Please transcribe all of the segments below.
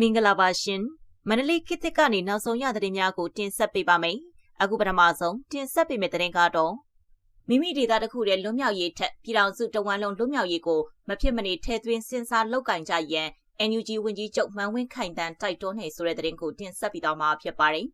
မင်္ဂလာပါရှင်မန္တလေးခေတ်သစ်ကနေနောက်ဆုံးရသတင်းများကိုတင်ဆက်ပေးပါမယ်အခုပထမဆုံးတင်ဆက်ပေးမယ့်သတင်းကတော့မိမိဒေသတစ်ခုရဲ့လွတ်မြောက်ရေးထက်ပြည်ထောင်စုတဝန်းလုံးလွတ်မြောက်ရေးကိုမဖြစ်မနေထည့်သွင်းစဉ်းစားလုပ်ကင်ကြရန် NUG ဝန်ကြီးချုပ်မှန်ဝင်းခိုင်တန်းတိုက်တွန်းနေဆိုတဲ့သတင်းကိုတင်ဆက်ပြီးတော့မှာဖြစ်ပါတယ်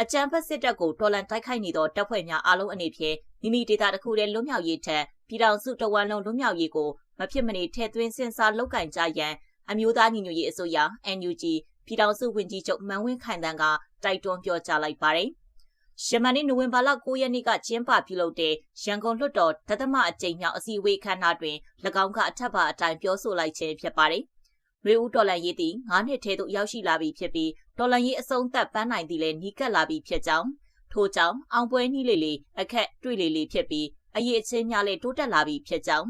အကြံဖက်စစ်တပ်ကိုတော်လန်တိုက်ခိုက်နေသောတပ်ဖွဲ့များအားလုံးအနေဖြင့်မိမိဒေသတစ်ခုရဲ့လွတ်မြောက်ရေးထက်ပြည်ထောင်စုတဝန်းလုံးလွတ်မြောက်ရေးကိုမဖြစ်မနေထည့်သွင်းစဉ်းစားလုပ်ကင်ကြရန် အမျိုးသားညီညွတ်ရေးအစိုးရ NUG ပြည်ထောင်စုဝန်ကြီးချုပ်မန်ဝင်းခိုင်တန်းကတိုက်တွန်းပြောကြားလိုက်ပါတယ်။ရှမန်နေ့နိုဝင်ဘာလ9ရက်နေ့ကကျင်းပပြုလုပ်တဲ့ရန်ကုန်လွှတ်တော်တသမအကြိမ်မြောက်အစည်းအဝေးခမ်းနားတွင်၎င်းကအထက်ပါအတိုင်းပြောဆိုလိုက်ခြင်းဖြစ်ပါတယ်။ရေဦးတော်လန်ရေးသည်9နှစ်ထဲသို့ရောက်ရှိလာပြီဖြစ်ပြီးတော်လန်ရေးအဆုံးသတ်ပန်းနိုင်သည်လည်းနီးကပ်လာပြီဖြစ်ကြောင်းထို့ကြောင့်အောင်ပွဲနှီးလေးလေးအခက်တွေ့လေးလေးဖြစ်ပြီးအရေးအချင်းများလည်းတိုးတက်လာပြီဖြစ်ကြောင်း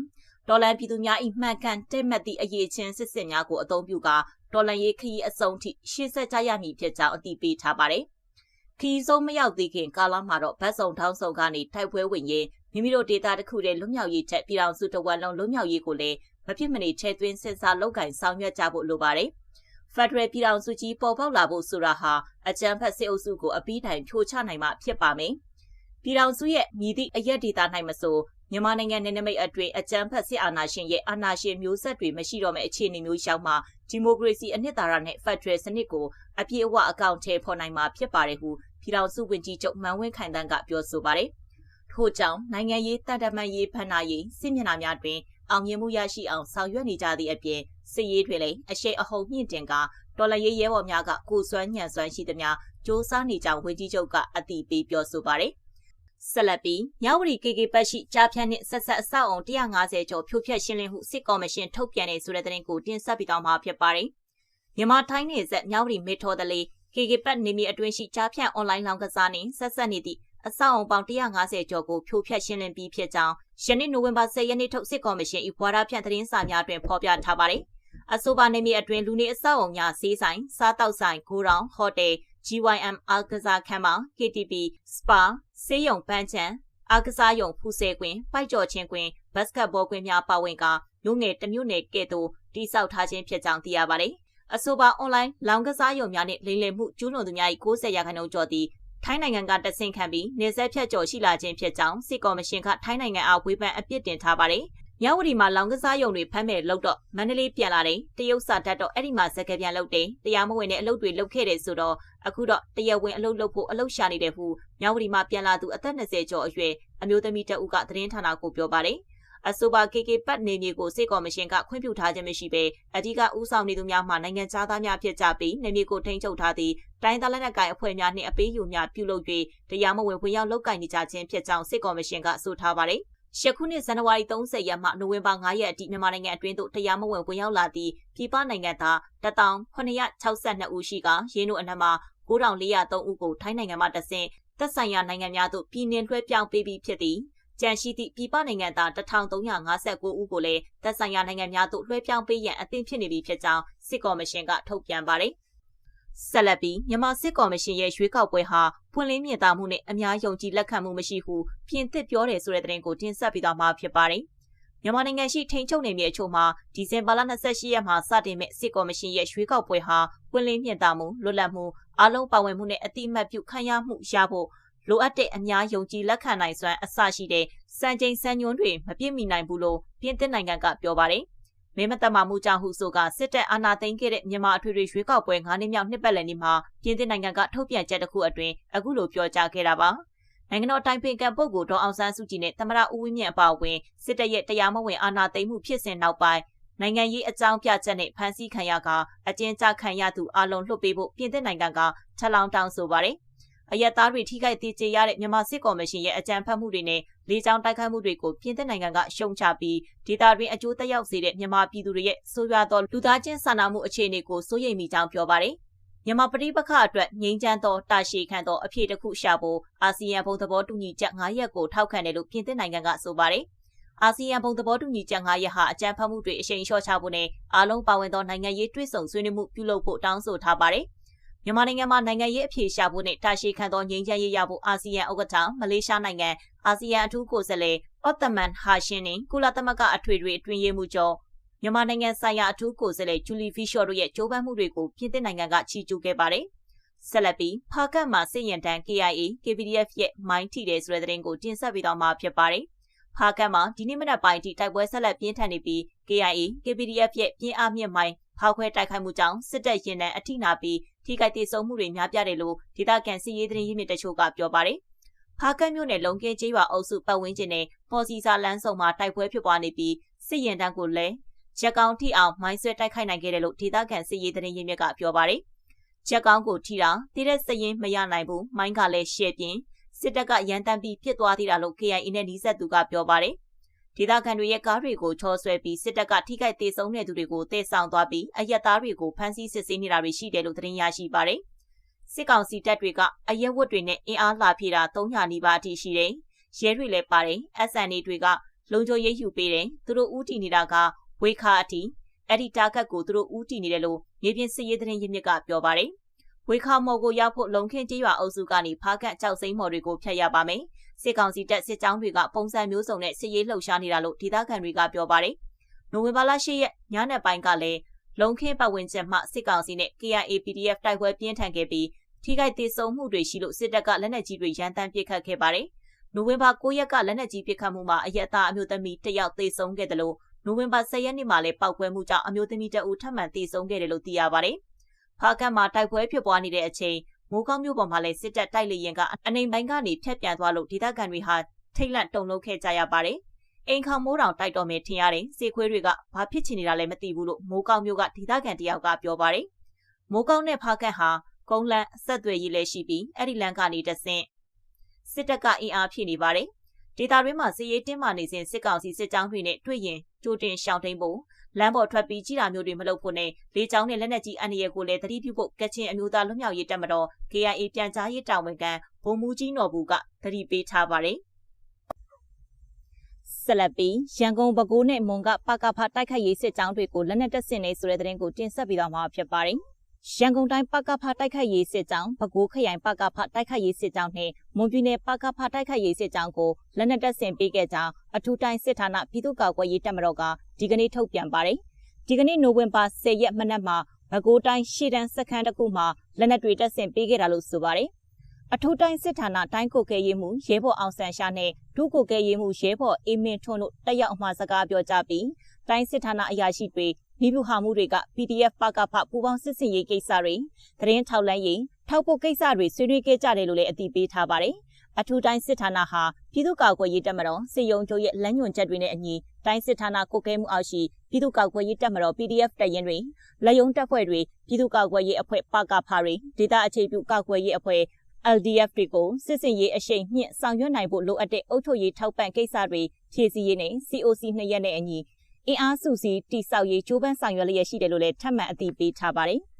တော်လန်ပြည်သူများ၏မှန်ကန်တဲ့မှတ်သည့်အရေးချင်းစစ်စစ်များကိုအသုံးပြုကာတော်လန်ရေးခရီးအစုံထိရှေ့ဆက်ကြရမည်ဖြစ်ကြောင်းအတည်ပြုထားပါတယ်။ခရီးဆုံးမရောက်သေးခင်ကာလမှာတော့ဗတ်စုံထောင်းစုံကနေတိုက်ပွဲဝင်ရင်မိမိတို့ဒေတာတစ်ခုတည်းလွတ်မြောက်ရေးချက်ပြည်တော်စုတဝက်လုံးလွတ်မြောက်ရေးကိုလည်းမဖြစ်မနေချဲသွင်းစစ်စားလောက်ကင်ဆောင်ရွက်ကြဖို့လိုပါတယ်။ဖက်ဒရယ်ပြည်တော်စုကြီးပေါ်ပေါက်လာဖို့ဆိုတာဟာအကြံဖက်စစ်အုပ်စုကိုအပြီးတိုင်ဖြိုချနိုင်မှဖြစ်ပါမယ်။ပြည်တော်စုရဲ့မြည်သည့်အရက်ဒေတာ၌မဆို မြန်မာနိုင်ငံနယ်နိမိတ်အတွင်းအကြမ်းဖက်စစ်အာဏာရှင်ရဲ့အာဏာရှင်မျိုးဆက်တွေမရှိတော့မယ့်အခြေအနေမျိုးရောက်မှဒီမိုကရေစီအနှစ်သာရနဲ့ဖက်ဒရယ်စနစ်ကိုအပြည့်အဝအကောင့်ထဲဖော်နိုင်မှာဖြစ်ပါတယ်ဟုပြည်ထောင်စုဝန်ကြီးချုပ်မန်ဝင်းခိုင်တန်းကပြောဆိုပါတယ်။ထို့ကြောင့်နိုင်ငံရေးတန်တမန်ရေးဖန်နာရေးစစ်မျက်နှာများတွင်အောင်မြင်မှုရရှိအောင်ဆောင်ရွက်နေကြသည့်အပြင်စစ်ရေးတွေလည်းအရှိအဟုန်မြင့်တင်ကတော်လရေးရဲဘော်များကကိုစွမ်းညံစွမ်းရှိသမျှစ조사နေကြောင်းဝန်ကြီးချုပ်ကအတိပေးပြောဆိုပါတယ်။ ဆက်လက်ပြီးမြဝတီ KK ပတ်ရှိကြားဖြန့်နှင့်ဆက်ဆက်အဆောက်အုံ150ကျော်ဖြိုဖျက်ရှင်းလင်းမှုစစ်ကော်မရှင်ထုတ်ပြန်တဲ့ဆိုတဲ့သတင်းကိုတင်ဆက်ပြီးတော့မှာဖြစ်ပါတယ်။မြန်မာထိုင်းနယ်စပ်မြဝတီမေထော်တလေး KK ပတ်နေမြေအတွင်းရှိကြားဖြန့်အွန်လိုင်းလောင်းကစားနှင့်ဆက်ဆက်နေသည့်အဆောက်အုံပေါင်း150ကျော်ကိုဖြိုဖျက်ရှင်းလင်းပြီးဖြစ်ကြောင်းယနေ့နိုဝင်ဘာ10ရက်နေ့ထုတ်စစ်ကော်မရှင်၏ဘွာရဖြန့်သတင်းစာများတွင်ဖော်ပြထားပါတယ်။အဆိုပါနေမြေအတွင်းလူနေအဆောက်အုံများဈေးဆိုင်စားတောက်ဆိုင်ဂိုရောင်ဟိုတယ် GYM အားကစားခန်းမှာ KTP Spa ဆေးရုံပန်းချံအားကစားရုံဖူဆဲကွင်းပိုက်ကြော်ချင်းကွင်းဘတ်စကတ်ဘောကွင်းများပါဝင်ကမြို့ငယ်တမြို့နယ်ကဲ့သို့တိစောက်ထားခြင်းဖြစ်ကြောင်းသိရပါတယ်။အဆိုပါအွန်လိုင်းလောင်ကစားရုံများနှင့်လိမ်လည်မှုကျူးလွန်သူများ၏60ရာခိုင်နှုန်းကျော်သည်ထိုင်းနိုင်ငံကတဆင့်ခံပြီးနေဆက်ဖြတ်ကျော်ရှိလာခြင်းဖြစ်ကြောင်းစစ်ကော်မရှင်ကထိုင်းနိုင်ငံအားဝေဖန်အပြစ်တင်ထားပါတယ်။ မြဝတီမှာလောင်ကစားရုံတွေဖမ်းမဲ့လောက်တော့မန္တလေးပြန်လာတယ်တရုတ်စာတတ်တော့အဲ့ဒီမှာဇက်ကပြန်လုပ်တယ်တရားမဝင်တဲ့အလုပ်တွေလုပ်ခဲ့တယ်ဆိုတော့အခုတော့တရားဝင်အလုပ်လုပ်ဖို့အလုပ်ရှာနေတယ်ဟုမြဝတီမှာပြန်လာသူအသက်20ကျော်အရွယ်အမျိုးသမီးတဦးကသတင်းဌာနကိုပြောပါတယ်အဆိုပါ KK ပတ်နေမြေကိုစစ်ကော်မရှင်ကခွင့်ပြုထားခြင်းမရှိဘဲအဓိကဥဆောင်နေသူများမှနိုင်ငံသားများဖြစ်ကြပြီးနေမြေကိုထိန်းချုပ်ထားသည့်တိုင်းသားလက်နက်ကိုင်အဖွဲ့များနှင့်အပေးယူများပြုလုပ်၍တရားမဝင်ဝင်ရောက်လုပ်ကိုင်နေကြခြင်းဖြစ်ကြောင်းစစ်ကော်မရှင်ကဆိုထားပါတယ်။ ရှခုနှစ်ဇန်နဝါရီ30ရက်မှနိုဝင်ဘာ9ရက်အထိမြန်မာနိုင်ငံအတွင်းသို့တရားမဝင်ဝင်ရောက်လာသည့်ပြည်ပနိုင်ငံသား1962ဦးရှိကရင်းတို့အနက်မှာ9403ဦးကိုထိုင်းနိုင်ငံမှတဆင့်သက်ဆိုင်ရာနိုင်ငံများသို့ပြည်နှင်လွှဲပြောင်းပေးပြီးဖြစ်သည်ကြန့်ရှိသည့်ပြည်ပနိုင်ငံသား1359ဦးကိုလည်းသက်ဆိုင်ရာနိုင်ငံများသို့လွှဲပြောင်းပေးရန်အသင့်ဖြစ်နေပြီဖြစ်ကြောင်းစစ်ကော်မရှင်ကထုတ်ပြန်ပါတယ်။ ဆက်လက်ပြီးမြန်မာစစ်ကော်မရှင်ရဲ့ရွေးကောက်ပွဲဟာဖွင့်လင်းမြင်သာမှုနဲ့အများယုံကြည်လက်ခံမှုမရှိဟုပြင်သစ်ပြောတယ်ဆိုတဲ့သတင်းကိုတင်ဆက်ပြီးတော့မှာဖြစ်ပါတယ်။မြန်မာနိုင်ငံရှိထိန်ချုပ်နေမြေအချို့မှာဒီဇင်ဘာလ28ရက်မှာစတင်မဲ့စစ်ကော်မရှင်ရဲ့ရွေးကောက်ပွဲဟာပွင့်လင်းမြင်သာမှုလွတ်လပ်မှုအားလုံးပါဝင်မှုနဲ့အတိအမှတ်ပြုခံရမှုရဖို့လိုအပ်တဲ့အများယုံကြည်လက်ခံနိုင်စွမ်းအစရှိတဲ့စံချိန်စံညွှန်းတွေမပြည့်မီနိုင်ဘူးလို့ပြင်သစ်နိုင်ငံကပြောပါတယ်။ မဲမသက်မှမှုကြောင့်ဟုဆိုကစစ်တပ်အာဏာသိမ်းခဲ့တဲ့မြန်မာအထွေထွေရွေးကောက်ပွဲ9နှစ်မြောက်နှစ်ပတ်လည်နေ့မှာပြင်သစ်နိုင်ငံကထုတ်ပြန်ချက်တစ်ခုအတွင်းအခုလိုပြောကြားခဲ့တာပါနိုင်ငံတော်တိုင်ပင်ခံပုဂ္ဂိုလ်ဒေါအောင်ဆန်းစုကြည်နဲ့သမ္မတဦးဝင်းမြင့်အပါအဝင်စစ်တပ်ရဲ့တရားမဝင်အာဏာသိမ်းမှုဖြစ်စဉ်နောက်ပိုင်းနိုင်ငံရေးအကြောင်းပြချက်နဲ့ဖမ်းဆီးခံရကအကျဉ်းချခံရသူအလုံးလွှတ်ပေးဖို့ပြင်သစ်နိုင်ငံကထပ်လောင်းတောင်းဆိုပါတယ်အယက်သားတွေထိခိုက်သေးချေရတဲ့မြန်မာစစ်ကော်မရှင်ရဲ့အကြံဖတ်မှုတွေနဲ့ လေကြောင်းတိုက်ခိုက်မှုတွေကိုပြင်သစ်နိုင်ငံကရှုံချပြီးဒေသတွင်းအကျိုးသက်ရောက်စေတဲ့မြန်မာပြည်သူတွေရဲ့ဆိုးရွားသောလူသားချင်းစာနာမှုအခြေအနေကိုစိုးရိမ်မိကြောင်းပြောပါတယ်။မြန်မာပဋိပက္ခအတွက်ငြိမ်းချမ်းသောတာရှည်ခံသောအဖြေတစ်ခုရှာဖို့အာဆီယံဘုံသဘောတူညီချက်9ရက်ကိုထောက်ခံတယ်လို့ပြင်သစ်နိုင်ငံကဆိုပါတယ်။အာဆီယံဘုံသဘောတူညီချက်9ရက်ဟာအကြံဖတ်မှုတွေအရှိန်လျှော့ချဖို့နဲ့အားလုံးပါဝင်သောနိုင်ငံရေးတွဲဆောင်ဆွေးနွေးမှုပြုလုပ်ဖို့တောင်းဆိုထားပါတယ်။ မြန်မာနိုင်ငံမှာနိုင်ငံရေးအဖြေရှာဖို့နဲ့တာရှည်ခံသောငြိမ်းချမ်းရေးရဖို့အာဆီယံဥက္ကဋ္ဌမလေးရှားနိုင်ငံအာဆီယံအထူးကိုယ်စားလှယ်အော့တမန်ဟာရှင်နှင့်ကုလသမဂ္ဂအထွေထွေအတွင်းရေးမှူးချုပ်မြန်မာနိုင်ငံဆိုင်ရာအထူးကိုယ်စားလှယ်ဂျူလီဖီရှော့တို့ရဲ့ကြိုးပမ်းမှုတွေကိုပြင်သစ်နိုင်ငံကချီးကျူးခဲ့ပါတယ်။ဆက်လက်ပြီးဖားကတ်မှာစစ်ရင်တန်း KIA KPDF ရဲ့မိုင်းထိတယ်ဆိုတဲ့သတင်းကိုတင်ဆက်ပေးတော့မှာဖြစ်ပါတယ်။ဖားကတ်မှာဒီနေ့မနက်ပိုင်းထိတိုက်ပွဲဆက်လက်ပြင်းထန်နေပြီး KIA KPDF ရဲ့ပြင်းအားမြင့်မိုင်းဖောက်ခွဲတိုက်ခိုက်မှုကြောင့်စစ်တပ်ရင်တန်းအထိနာပြီး ထိခိုက်ဒေဆုံးမှုတွေများပြားတယ်လို့ဒေသခံစီရေးသတင်းရင်းမြစ်တချို့ကပြောပါတယ်။ဖားကတ်မြို့နယ်လုံကဲကျေးရွာအုပ်စုပတ်ဝန်းကျင်နဲ့ပေါ်စီစာလန်းဆောင်မှာတိုက်ပွဲဖြစ်ပွားနေပြီးစစ်ရင်တန်းကိုလည်းရက်ကောင်းထိအောင်မိုင်းဆွဲတိုက်ခိုက်နိုင်ခဲ့တယ်လို့ဒေသခံစစ်ရေးသတင်းရင်းမြစ်ကပြောပါတယ်။ရက်ကောင်းကိုထိတာတည်တဲ့စရင်မရနိုင်ဘူးမိုင်းကလည်းရှေ့ပြင်းစစ်တပ်ကရန်တမ်းပြီးပြစ်သွားသေးတာလို့ KIA နဲ့နီးစပ်သူကပြောပါတယ်။ ဒေသခံတွေရဲ့ကားတွေကိုချောဆွဲပြီးစစ်တပ်ကထိခိုက်ဒေဆုံးတဲ့သူတွေကိုတည်ဆောင်သွားပြီးအရက်သားတွေကိုဖမ်းဆီးစစ်ဆေးနေတာတွေရှိတယ်လို့သတင်းရရှိပါတယ်။စစ်ကောင်စီတပ်တွေကအရက်ဝတ်တွေနဲ့အင်အားလာပြေတာ300နီးပါးအထိရှိတယ်။ရဲတွေလည်းပါတယ်။ SNA တွေကလုံခြုံရေးယူပေးတယ်။သူတို့ဦးတည်နေတာကဝေခါအထိအဲ့ဒီတာဂက်ကိုသူတို့ဦးတည်နေတယ်လို့မြေပြင်စစ်ရေးသတင်းရင်းမြစ်ကပြောပါတယ်။ဝေခါမော်ကိုရောက်ဖို့လုံခင်းကျေးရွာအုပ်စုကနေဖားကန့်ကြောက်စိမ့်မော်တွေကိုဖျက်ရပါမယ်။ စစ်ကောင်စီတပ်စစ်ကြောင်းတွေကပုံစံမျိုးစုံနဲ့စစ်ရေးလှုပ်ရှားနေတာလို့ဒေသခံတွေကပြောပါတယ်။နိုဝင်ဘာလ10ရက်ညနေပိုင်းကလည်းလုံခင်းပတ်ဝန်းကျင်မှစစ်ကောင်စီနဲ့ KIA PDF တိုက်ပွဲပြင်းထန်ခဲ့ပြီးထိခိုက်ဒေဆုံးမှုတွေရှိလို့စစ်တပ်ကလက်နက်ကြီးတွေရန်တမ်းပစ်ခတ်ခဲ့ပါတယ်။နိုဝင်ဘာ9ရက်ကလက်နက်ကြီးပစ်ခတ်မှုမှာအရက်သားအမျိုးသမီးတစ်ယောက်သေဆုံးခဲ့တယ်လို့နိုဝင်ဘာ10ရက်နေ့မှာလည်းပောက်ကွဲမှုကြောင့်အမျိုးသမီးတအူထပ်မံသေဆုံးခဲ့တယ်လို့သိရပါတယ်။ဖားကတ်မှာတိုက်ပွဲဖြစ်ပွားနေတဲ့အချိန် မိုးကောင်းမြို့ပေါ်မှာလည်းစစ်တပ်တိုက်လေရင်ကအနိုင်ပိုင်းကနေဖျက်ပြန်သွားလို့ဒေသခံတွေဟာထိတ်လန့်တုန်လှုပ်ခဲ့ကြရပါတယ်။အိမ်ခေါမိုးတောင်တိုက်တော်မယ်ထင်ရတယ်။စေခွေးတွေကဘာဖြစ်ချင်နေတာလဲမသိဘူးလို့မိုးကောင်းမြို့ကဒေသခံတယောက်ကပြောပါတယ်။မိုးကောင်းနဲ့ဖားကတ်ဟာကုန်းလန်းအဆက်အသွယ်ရေးလည်းရှိပြီးအဲ့ဒီလမ်းကနေတဆင့်စစ်တပ်ကအင်အားဖြည့်နေပါတယ်ဒေတာရင်းမှာစစ်ရေးတင်းမာနေစဉ်စစ်ကောင်စီစစ်ကြောင်းတွေနဲ့တွေ့ရင်ကြိုတင်ရှောင်တိန်ဖို့ လမ်းပေါ်ထွက်ပြီးကြီးတာမျိုးတွေမလုပ်ဖို့နဲ့လေကြောင်းနဲ့လက်နက်ကြီးအန္တရာယ်ကိုလည်းသတိပြုဖို့ကချင်အမျိုးသားလွတ်မြောက်ရေးတပ်မတော် KIA ပြန်ကြားရေးတာဝန်ခံဗိုလ်မှူးကြီးနော်ဘူးကသတိပေးထားပါတယ်ဆက်လက်ပြီးရန်ကုန်ပဲခူးနဲ့မွန်ကပကဖတိုက်ခိုက်ရေးစစ်ကြောင်းတွေကိုလက်နက်တပ်ဆင်နေဆိုတဲ့သတင်းကိုတင်ဆက်ပြီးတော့မှာဖြစ်ပါတယ်။ ရန်ကုန်တိုင်းပကဖတိုက်ခိုက်ရေးစစ်ကြောင်းပဲခူးခရိုင်ပကဖတိုက်ခိုက်ရေးစစ်ကြောင်းနှင့်မွန်ပြည်နယ်ပကဖတိုက်ခိုက်ရေးစစ်ကြောင်းကိုလက်နက်တပ်ဆင်ပေးခဲ့ကြောင်းအထူးတိုင်းစစ်ဌာနပြည်သူ့ကာကွယ်ရေးတပ်မတော်ကဒီကနေ့ထုတ်ပြန်ပါတယ်။ဒီကနေ့နိုဝင်ဘာ10ရက်မနက်မှာပဲခူးတိုင်းရှေ့တန်းစခန်းတစ်ခုမှာလက်နက်တွေတပ်ဆင်ပေးခဲ့တာလို့ဆိုပါတယ်။အထူးတိုင်းစစ်ဌာနတိုင်းကိုကဲရေးမှုရဲဘော်အောင်ဆန်ရှာနဲ့ဒုကိုကဲရေးမှုရဲဘော်အေးမင်းထွန်းတို့တက်ရောက်မှစကားပြောကြပြီးတိုင်းစစ်ဌာနအရာရှိတွေ မိဘဟာမှုတွေက PDF ပကဖပူပေါင်းစစ်စင်ရေးကိစ္စတွေသတင်းထောက်လန်းရေးထောက်ပို့ကိစ္စတွေဆွေးနွေးခဲ့ကြတယ်လို့လည်းအတည်ပြုထားပါတယ်။အထူးတိုင်းစစ်ဌာနဟာပြည်သူ့ကာကွယ်ရေးတပ်မတော်စစ်ရုံချုပ်ရဲ့လမ်းညွှန်ချက်တွေနဲ့အညီတိုင်းစစ်ဌာနကိုကဲမှုအောက်ရှိပြည်သူ့ကာကွယ်ရေးတပ်မတော် PDF တပ်ရင်းတွေလက်ယုံတပ်ဖွဲ့တွေပြည်သူ့ကာကွယ်ရေးအဖွဲ့ပကဖတွေဒေသအခြေပြုကာကွယ်ရေးအဖွဲ့ LDF တွေကိုစစ်စင်ရေးအရှိန်မြင့်ဆောင်ရွက်နိုင်ဖို့လိုအပ်တဲ့အုပ်ချုပ်ရေးထောက်ပံ့ကိစ္စတွေဖြည့်ဆည်းရေးနဲ့ COC နှစ်ရက်နဲ့အညီ အင်အားစုစည်းတိစောက်ရေးကြိုးပမ်းဆောင်ရွက်လျက်ရှိတယ်လို့လည်းထပ်မံအသိပေးထားပါတယ်။